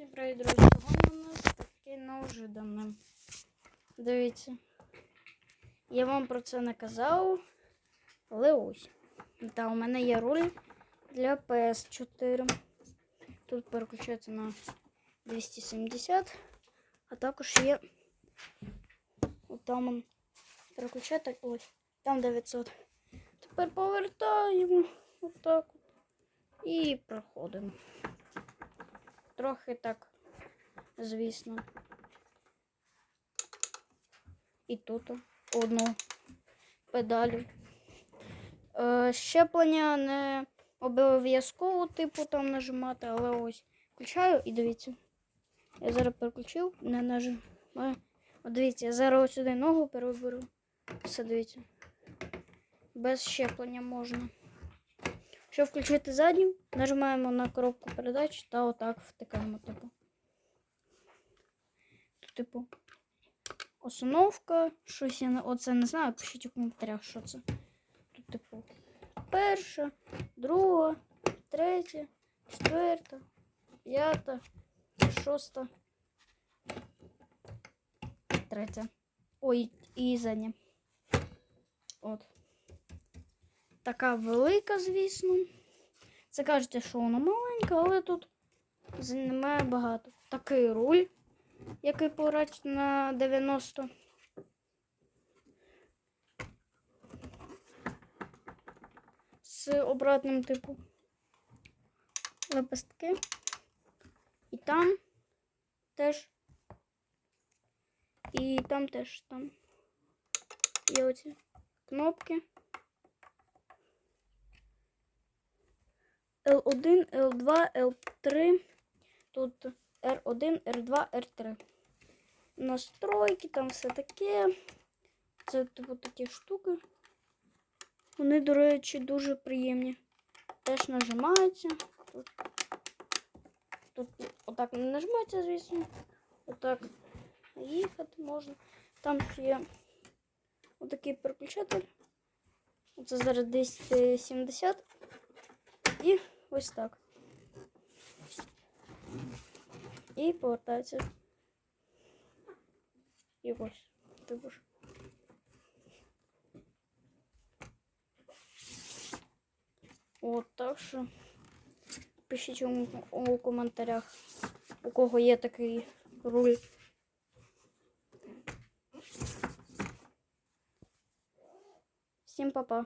Всім привіт, друзі. Сьогодні у нас таке неожиданне. Дивіться. Я вам про це не казав. Але ось. Та у мене є руль для PS4. Тут переключається на 270. А також є. От там. Ось. Там 900. Тепер повертаємо. Отак. от. І проходимо. Трохи так, звісно. І тут одну педалю. Е, щеплення не обов'язково, типу, там нажимати, але ось включаю і дивіться. Я зараз переключив, не нажимаю. От дивіться, я зараз сюди ногу переберу. Все дивіться. Без щеплення можна. Щоб включити задню, нажимаємо на коробку передач та отак втикаємо, типу. Типу, остановка, щось я оце не знаю, пишіть у коментарях, що це. Тут, типу, перша, друга, третя, четверта, п'ята, шоста, третя. Ой, і задня. От така велика, звісно. Це кажете, що вона маленька, але тут займає багато. Такий руль, який поруч на 90. З обратним типу лепестки. І там теж. І там теж там є оці кнопки. L1, L2, L3. Тут R1, R2, R3. Настройки, там все таке. Це типу такі штуки. Вони, до речі, дуже приємні. Теж нажимаються. Тут, тут отак не нажимається, звісно. Отак їхати можна. Там є отакий переключатель. Це зараз десь 70. І ось так. І повертається. І ось. Типу ж. От так що. Пишіть у, у коментарях, у кого є такий руль. Всім па-па.